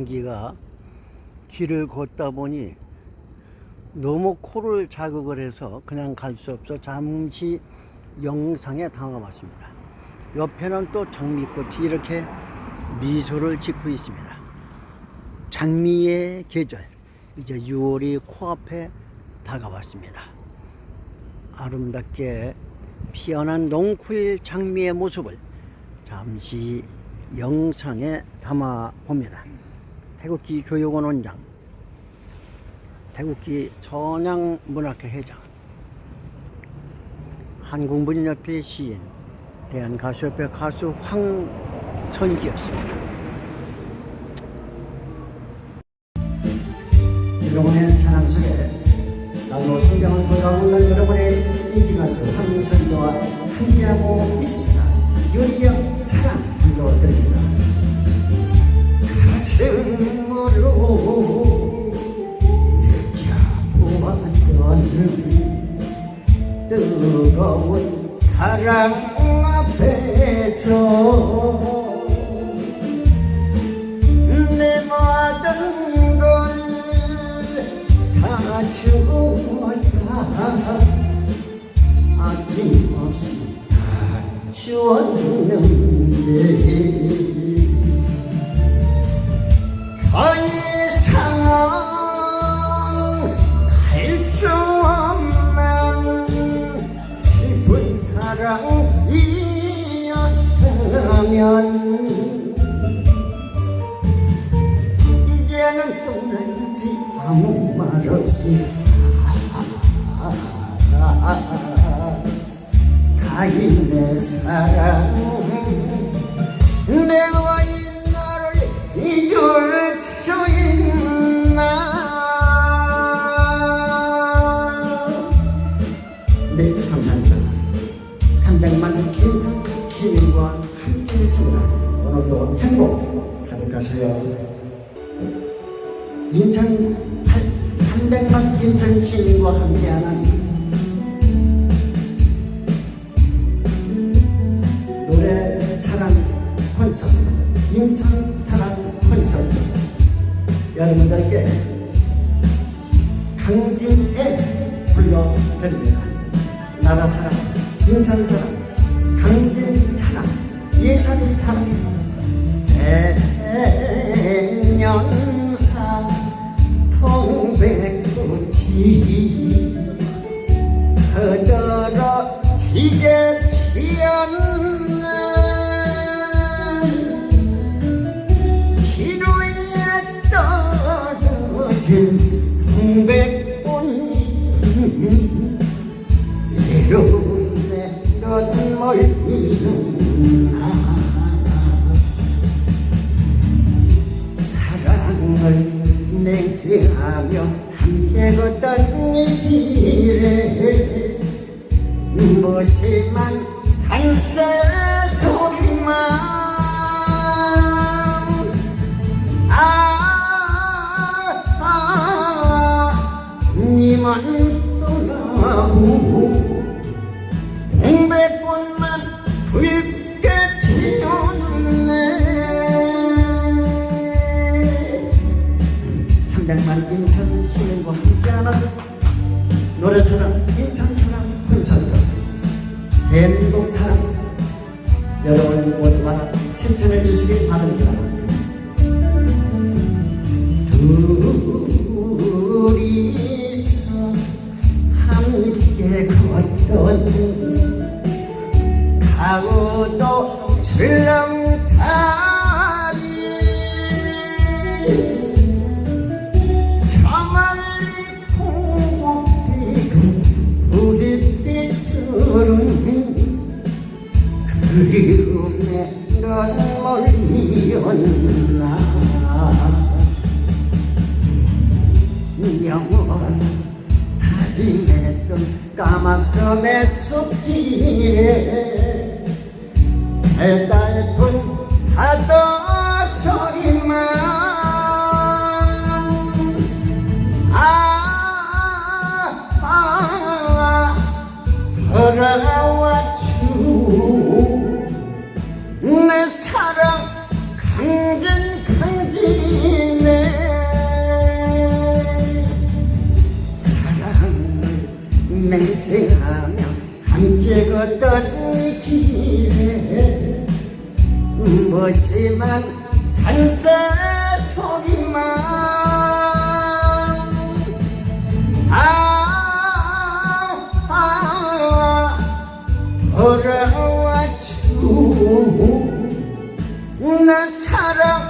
향기가 길을 걷다 보니 너무 코를 자극을 해서 그냥 갈 수 없어 잠시 영상에 담아봤습니다. 옆에는 또 장미꽃이 이렇게 미소를 짓고 있습니다. 장미의 계절, 이제 6월이 코앞에 다가왔습니다. 아름답게 피어난 농쿨 장미의 모습을 잠시 영상에 담아 봅니다. 태국기 교육원 원장, 태국기 전양문학회 회장, 한국문협회 시인, 대한가수협회 가수 황선기였습니다. 여러분의 사랑 속에 나도 성경을 돌아오고 있는 여러분의 인기 가수 황선기와 함께하고 있습니다. 유리경 사랑 불러드립니다. 가슴으로 느껴보았던 뜨거운 사랑 앞에서 사랑이었다면 이제는 떠날지 아무 말 없이 다이 내 사랑 내가 이 너를 잊을 오늘도 행복 가득하세요. 인천 8, 300만 인천 시민과 함께하는 노래 사랑 콘서트 인천 사랑 콘서트. 여러분들께 강진에 불러드립니다. 나라 사랑 인천 사랑 길에 무심한 산 콘서트 대한민국 사랑 여러분 모두가 신청해 주시기 바랍니다 했던 까막섬의 숲길에 해달픈 파도 소리만. 아, 아, 돌아와주 맹세하며 함께 걷던 이 길에 무심한 산사 소리만. 아, 아, 돌아와줘 내 사랑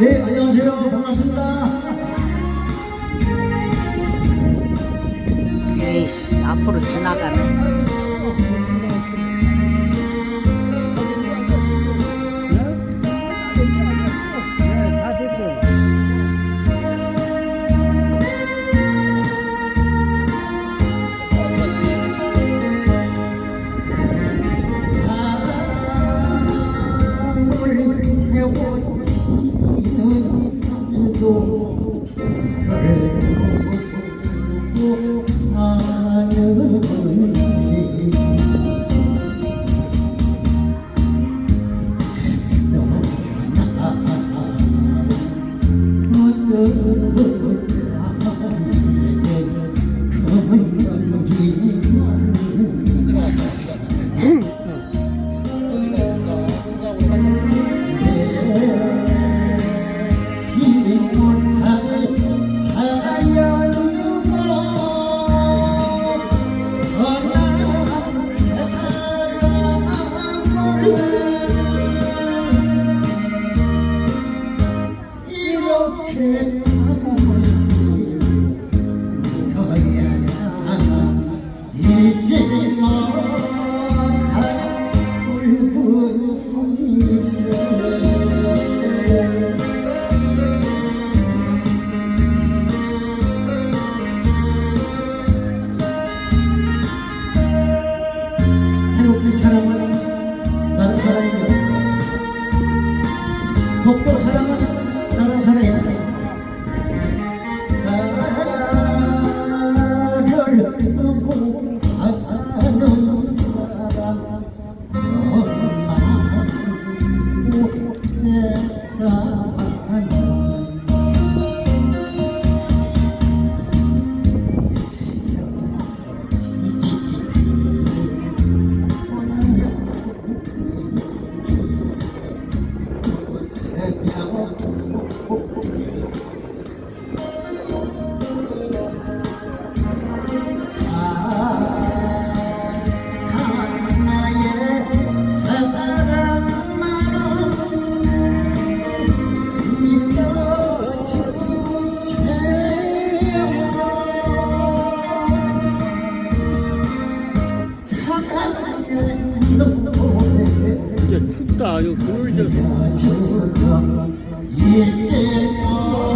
네 안녕하세요. 반갑습니다. 에이씨 앞으로 지나가네 이 내 춥다. 이거 그늘 져서. 잊지 못할